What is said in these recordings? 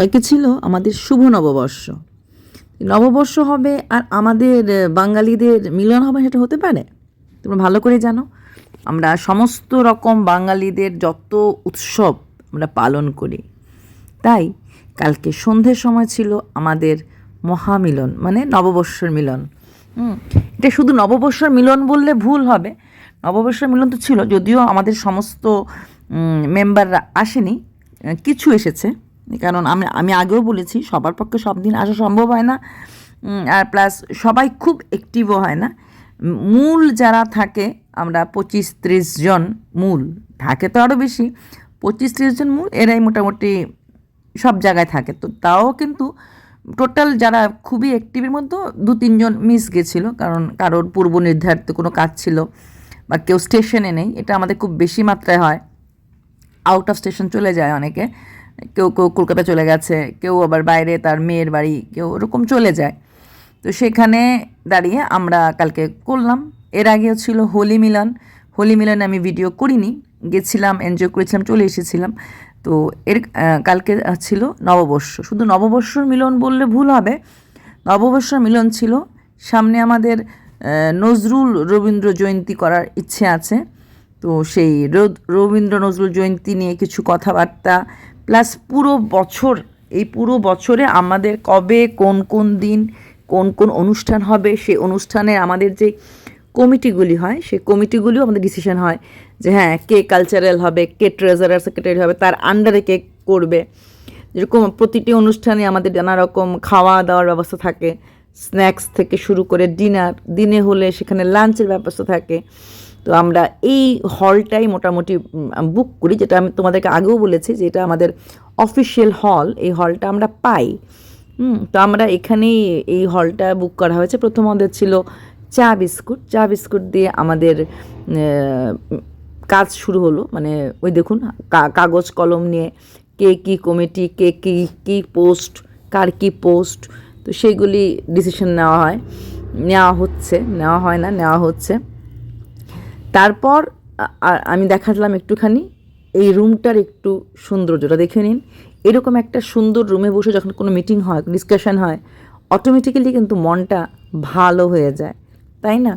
কালকে ছিল আমাদের শুভ নববর্ষ। নববর্ষ হবে আর আমাদের বাঙালিদের মিলন হবে, সেটা হতে পারে। তোমরা ভালো করে জানো, আমরা সমস্ত রকম বাঙালিদের যত উৎসব আমরা পালন করি। তাই কালকে সন্ধ্যের সময় ছিল আমাদের মহামিলন মানে নববর্ষের মিলন। হুম, এটা শুধু নববর্ষের মিলন বললে ভুল হবে। নববর্ষের মিলন তো ছিল, যদিও আমাদের সমস্ত মেম্বাররা আসেনি কিছু এসেছে। কারণ আমি আমি আগেও বলেছি, সবার পক্ষে সব দিন আসা সম্ভব হয় না। আর প্লাস সবাই খুব অ্যাক্টিভও হয় না। মূল যারা থাকে, আমরা পঁচিশ ত্রিশ জন মূল, থাকে তো আরও বেশি, পঁচিশ ত্রিশ জন মূল, এরাই মোটামুটি সব জায়গায় থাকে। তো তাও কিন্তু টোটাল যারা খুবই অ্যাক্টিভের মধ্যে, দু তিনজন মিস গেছিল, কারণ কারোর পূর্ব নির্ধারিত কোনো কাজ ছিল বা কেউ স্টেশনে নেই, এটা আমাদের খুব বেশি মাত্রায় হয়। আউট অফ স্টেশন চলে যায় অনেকে। কেউ কেউ কলকাতা চলে গেছে, কেউ আবার বাইরে তার মেয়ের বাড়ি, কেউ ওরকম চলে যায়। তো সেখানে দাঁড়িয়ে আমরা কালকে করলাম। এর আগেও ছিল হোলি মিলন। হোলি মিলনে আমি ভিডিও করিনি। গেছিলাম এনজয় করেছিলাম, চলে এসেছিলাম। তো এর কালকে ছিল নববর্ষ। শুধু নববর্ষর মিলন বললে ভুল হবে। নববর্ষর মিলন ছিল। সামনে আমাদের নজরুল রবীন্দ্র জয়ন্তী করার ইচ্ছে আছে। তো সেই রবীন্দ্র নজরুল জয়ন্তী নিয়ে কিছু কথাবার্তা প্লাস পুরো বছর, এই পুরো বছরে আমাদের কবে, কোন কোন দিন, কোন কোন অনুষ্ঠান হবে সেই অনুষ্ঠানে আমাদের যে কমিটিগুলি হয় সেই কমিটিগুলিও আমাদের ডিসিশন হয় যে হ্যাঁ কে কালচারাল হবে, কে ট্রেজারার সেক্রেটারি হবে, তার আন্ডারে কে করবে। যেরকম প্রতিটি অনুষ্ঠানে আমাদের নানা রকম খাওয়া দাওয়ার ব্যবস্থা থাকে স্ন্যাক্স থেকে শুরু করে ডিনার দিনে হলে সেখানে লাঞ্চের ব্যবস্থা থাকে। তো আমরা এই হলটাই মোটামুটি বুক করি, যেটা আমি তোমাদেরকে আগেও বলেছি যে এটা আমাদের অফিসিয়াল হল এই হলটা আমরা পাই। তো আমরা এখানেই এই হলটা বুক করা হয়েছে। প্রথম আমাদের ছিল চা বিস্কুট। চা বিস্কুট দিয়ে আমাদের কাজ শুরু হলো। মানে ওই দেখুন কাগজ কলম নিয়ে কে কী কমিটি, কে কী কী পোস্ট, কার কী পোস্ট, তো সেইগুলি ডিসিশন নেওয়া হয়। নেওয়া হচ্ছে, নেওয়া হয় না, নেওয়া হচ্ছে। তারপর আমি দেখালাম একটুখানি এই রুমটার একটু সৌন্দর্যটা, দেখে নিন। এরকম একটা সুন্দর রুমে বসে যখন কোনো মিটিং হয় ডিসকাশন হয় অটোমেটিক্যালি কিন্তু মনটা ভালো হয়ে যায়, তাই না?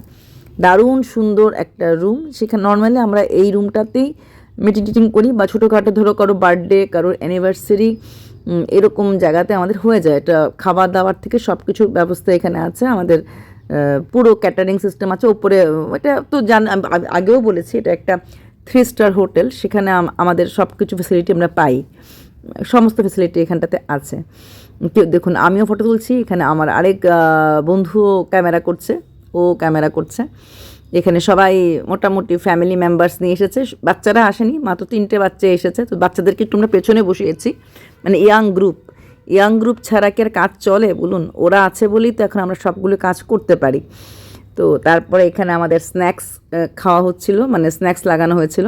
দারুণ সুন্দর একটা রুম। সেখানে নর্মালি আমরা এই রুমটাতেই মিটিং টিটিং করি বা ছোটোখাটো ধরো কারও বার্থডে কারোর অ্যানিভার্সারি এরকম জায়গাতে আমাদের হয়ে যায়। এটা খাবার দাবার থেকে সব কিছুর ব্যবস্থা এখানে আছে। আমাদের পুরো ক্যাটারিং সিস্টেম আছে, ওপরে, এটা তো জান আগেও বলেছি, এটা একটা থ্রি স্টার হোটেল সেখানে আমাদের সব কিছু ফেসিলিটি আমরা পাই। সমস্ত ফেসিলিটি এখানটাতে আছে। কেউ, দেখুন, আমিও ফটো তুলছি, এখানে আমার আরেক বন্ধুও ক্যামেরা করছে, ও ক্যামেরা করছে। এখানে সবাই মোটামুটি ফ্যামিলি মেম্বার্স নিয়ে এসেছে, বাচ্চারা আসেনি, মাত্র তিনটে বাচ্চা এসেছে, তো বাচ্চাদেরকে একটু আমরা পেছনে বসিয়েছি। মানে ইয়াং গ্রুপ ইয়াং গ্রুপ ছাড়া কি আর কাজ চলে? বলুন, ওরা আছে বলেই তো এখন আমরা সবগুলো কাজ করতে পারি। তো তারপরে এখানে আমাদের স্ন্যাক্স খাওয়া হচ্ছিল মানে স্ন্যাক্স লাগানো হয়েছিল।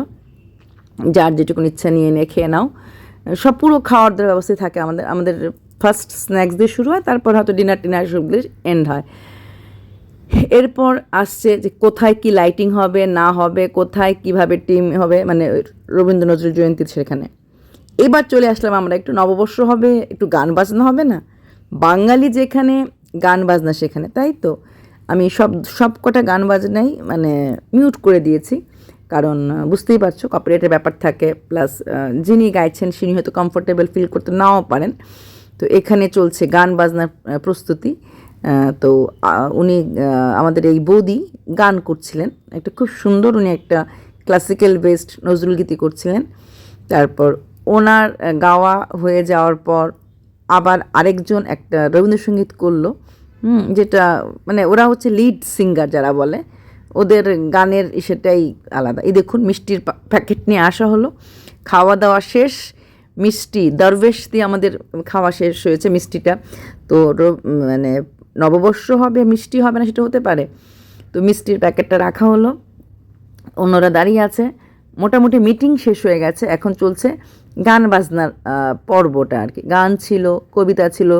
যার যেটুকুন ইচ্ছা নিয়ে নিয়ে খেয়ে নাও। সব পুরো খাওয়ার দাওয়ার ব্যবস্থায় থাকে আমাদের আমাদের ফার্স্ট স্ন্যাক্স দিয়ে শুরু হয়, তারপর হয়তো ডিনার টিনার সবগুলি এন্ড হয়। এরপর আসছে যে কোথায় কি লাইটিং হবে, না হবে, কোথায় কীভাবে টিম হবে মানে রবীন্দ্র নজরুল জয়ন্তীর সেখানে। এবার চলে আসলাম আমরা একটু নববর্ষ হবে, একটু গান বাজনা হবে না? বাঙালি যেখানে গান বাজনা সেখানে, তাই তো? আমি সব সব কটা গান বাজনাই মানে মিউট করে দিয়েছি, কারণ বুঝতেই পারছ কপারেটের ব্যাপার থাকে প্লাস যিনি গাইছেন তিনি হয়তো কমফোর্টেবল ফিল করতে নাও পারেন। তো এখানে চলছে গান বাজনার প্রস্তুতি তো উনি আমাদের এই বৌদি গান করছিলেন, একটা খুব সুন্দর উনি একটা ক্লাসিক্যাল বেসড নজরুল গীতি করছিলেন। তারপর ওনার গাওয়া হয়ে যাওয়ার পর আবার আরেকজন একটা রবীন্দ্রসঙ্গীত করল যেটা মানে ওরা হচ্ছে লিড সিঙ্গার যারা বলে, ওদের গানের সেটাই আলাদা। এই দেখুন, মিষ্টির প্যাকেট নিয়ে আসা হলো, খাওয়া দাওয়া শেষ, মিষ্টি, দরবেশ দিয়ে আমাদের খাওয়া শেষ হয়েছে মিষ্টিটা। তো মানে নববর্ষ হবে, মিষ্টি হবে না সেটা হতে পারে। তো মিষ্টির প্যাকেটটা রাখা হলো, অন্যরা দাঁড়িয়ে আছে। মোটামুটি মিটিং শেষ হয়ে গেছে, এখন চলছে গান বাজনার পর্বটা আর কি। গান ছিল, কবিতা ছিল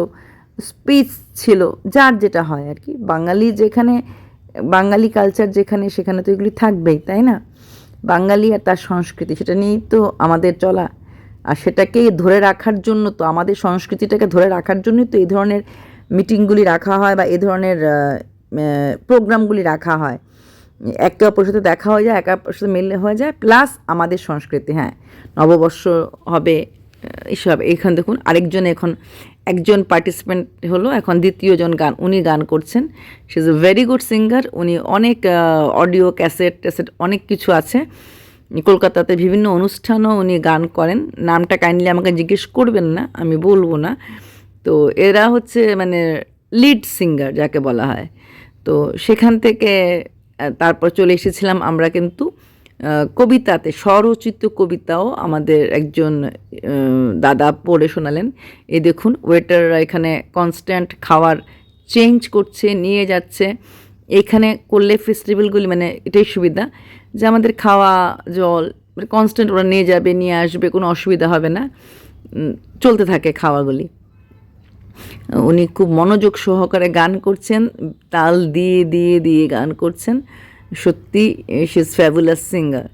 স্পিচ ছিল, যার যেটা হয় আর কি। বাঙালি যেখানে, বাঙালি কালচার যেখানে, সেখানে তো এগুলি থাকবেই, তাই না? বাঙালি আর তার সংস্কৃতি, সেটা নিয়েই তো আমাদের চলা। আর সেটাকে ধরে রাখার জন্য তো, আমাদের সংস্কৃতিটাকে ধরে রাখার জন্যই তো এই ধরনের মিটিংগুলি রাখা হয় বা এই ধরনের প্রোগ্রামগুলি রাখা হয়। একে অপরের সাথে দেখা হয়ে যায়, একে অপরের সাথে মিললে হয়ে যায় প্লাস আমাদের সংস্কৃতি হ্যাঁ। নববর্ষ হবে এসব এইখানে দেখুন, আরেকজন এখন, একজন পার্টিসিপেন্ট হলো এখন দ্বিতীয়জন গান, উনি গান করছেন। সে is a very good singer উনি অনেক অডিও ক্যাসেট ট্যাসেট অনেক কিছু আছে। কলকাতাতে বিভিন্ন অনুষ্ঠানও উনি গান করেন। নামটা কাইন্ডলি আমাকে জিজ্ঞেস করবেন না, আমি বলব না। তো এরা হচ্ছে মানে লিড সিঙ্গার যাকে বলা হয়। তো সেখান থেকে তারপর চলে এসেছিলাম আমরা কিন্তু কবিতাতে, স্বরচিত কবিতাও আমাদের একজন দাদা পড়ে শোনালেন। এই দেখুন, ওয়েটাররা এখানে কনস্ট্যান্ট খাওয়ার চেঞ্জ করছে, নিয়ে যাচ্ছে। এখানে করলে ফেস্টিভ্যালগুলি মানে এটাই সুবিধা যে আমাদের খাওয়া, জল মানে কনস্ট্যান্ট ওরা নিয়ে যাবে, নিয়ে আসবে, কোনো অসুবিধা হবে না। চলতে থাকে খাওয়াগুলি। উনি খুব মনোযোগ সহকারে গান করছেন, তাল দিয়ে দিয়ে দিয়ে গান করছেন। সত্যি, সে ইজ ফ্যাবুলাস সিঙ্গার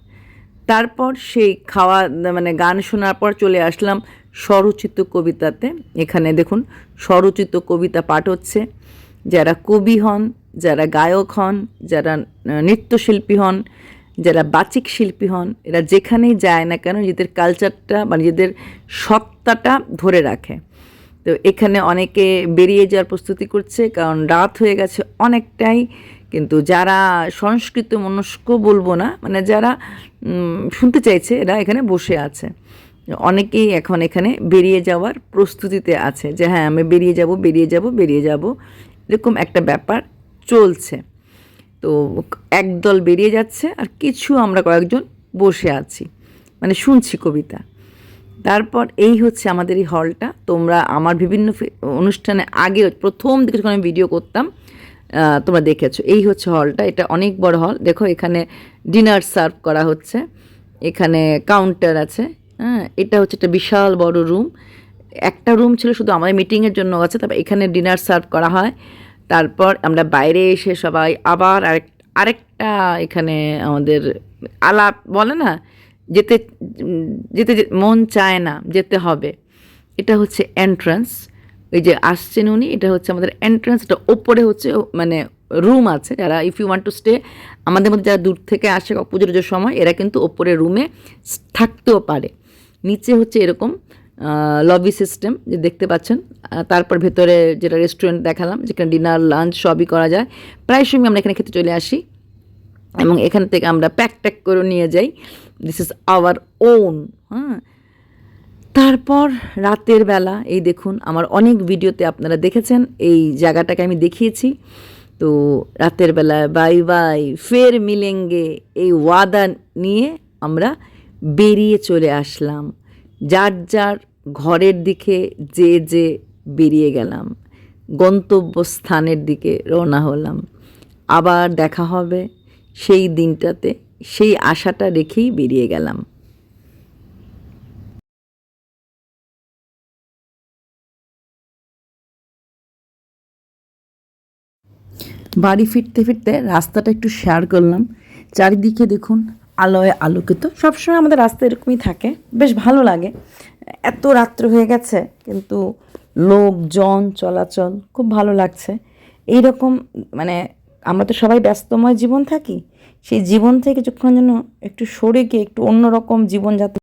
তারপর সেই খাওয়া মানে গান শোনার পর চলে আসলাম স্বরচিত কবিতাতে। এখানে দেখুন, স্বরচিত কবিতা পাঠ হচ্ছে। যারা কবি হন, যারা গায়ক হন, যারা নৃত্যশিল্পী হন, যারা বাচিক শিল্পী হন, এরা যেখানেই যায় না কেন, নিজেদের কালচারটা বা নিজেদের সত্তাটা ধরে রাখে। তো এখানে অনেকে বেরিয়ে যাওয়ার প্রস্তুতি করছে, কারণ রাত হয়ে গেছে অনেকটাই। কিন্তু যারা সংস্কৃত মনস্ক বলব না মানে যারা শুনতে চাইছে, এরা এখানে বসে আছে। অনেকেই এখন এখানে বেরিয়ে যাওয়ার প্রস্তুতিতে আছে যে হ্যাঁ আমি বেরিয়ে যাব বেরিয়ে যাব বেরিয়ে যাব। এরকম একটা ব্যাপার চলছে। তো একদল বেরিয়ে যাচ্ছে আর কিছু আমরা কয়েকজন বসে আছি। মানে শুনছি কবিতা। তারপর এই হচ্ছে আমাদের এই হলটা। তোমরা আমার বিভিন্ন অনুষ্ঠানে আগে প্রথম দিকে যখন আমি ভিডিও করতাম তোমরা দেখেছ। এই হচ্ছে হলটা, এটা অনেক বড় হল। দেখো, এখানে ডিনার সার্ভ করা হচ্ছে। এখানে কাউন্টার আছে হ্যাঁ? এটা হচ্ছে একটা বিশাল বড় রুম। একটা রুম ছিল শুধু আমাদের মিটিংয়ের জন্য আছে, তারপর এখানে ডিনার সার্ভ করা হয়। তারপর আমরা বাইরে এসে সবাই আবার আরেক, আরেকটা এখানে আমাদের আলাপ বলে না? যেতে যেতে মন চায় না, যেতে হবে। এটা হচ্ছে এন্ট্রান্স ওই যে আসছেন উনি, এটা হচ্ছে আমাদের এন্ট্রান্স এটা ওপরে হচ্ছে মানে রুম আছে। যারা if you want to stay আমাদের মধ্যে যারা দূর থেকে আসে পুজোর যে সময়, এরা কিন্তু ওপরে রুমে থাকতেও পারে। নিচে হচ্ছে এরকম লবি সিস্টেম যে দেখতে পাচ্ছেন। তারপর ভেতরে যেটা রেস্টুরেন্ট দেখালাম, যেখানে ডিনার লাঞ্চ সবই করা যায়। প্রায় সময় আমরা এখানে খেতে চলে আসি। এবং এখান থেকে আমরা প্যাক ট্যাক করে নিয়ে যাই। দিস ইজ আওয়ার ওন হ্যাঁ। তারপর রাতের বেলা, এই দেখুন, আমার অনেক ভিডিওতে আপনারা দেখেছেন, এই জায়গাটাকে আমি দেখিয়েছি। তো রাতের বেলা বাই বাই ফের মিলেঙ্গে এই ওয়াদা নিয়ে আমরা বেরিয়ে চলে আসলাম। যার যার ঘরের দিকে যে যে বেরিয়ে গেলাম, গন্তব্যস্থানের দিকে রওনা হলাম। আবার দেখা হবে। সেই দিনটাতে, সেই আশাটা রেখেই বেরিয়ে গেলাম। বাড়ি ফিরতে ফিরতে রাস্তাটা একটু শেয়ার করলাম। চারিদিকে দেখুন, আলোয় আলোকিত। সবসময় আমাদের রাস্তা এরকমই থাকে। বেশ ভালো লাগে। এত রাত্র হয়ে গেছে, কিন্তু লোকজন, চলাচল খুব ভালো লাগছে। এই রকম মানে আমরা তো সবাই ব্যস্তময় জীবন থাকি, সেই জীবন থেকে কিছুক্ষণ যেন একটু সরে গিয়ে একটু অন্যরকম জীবনযাত্রা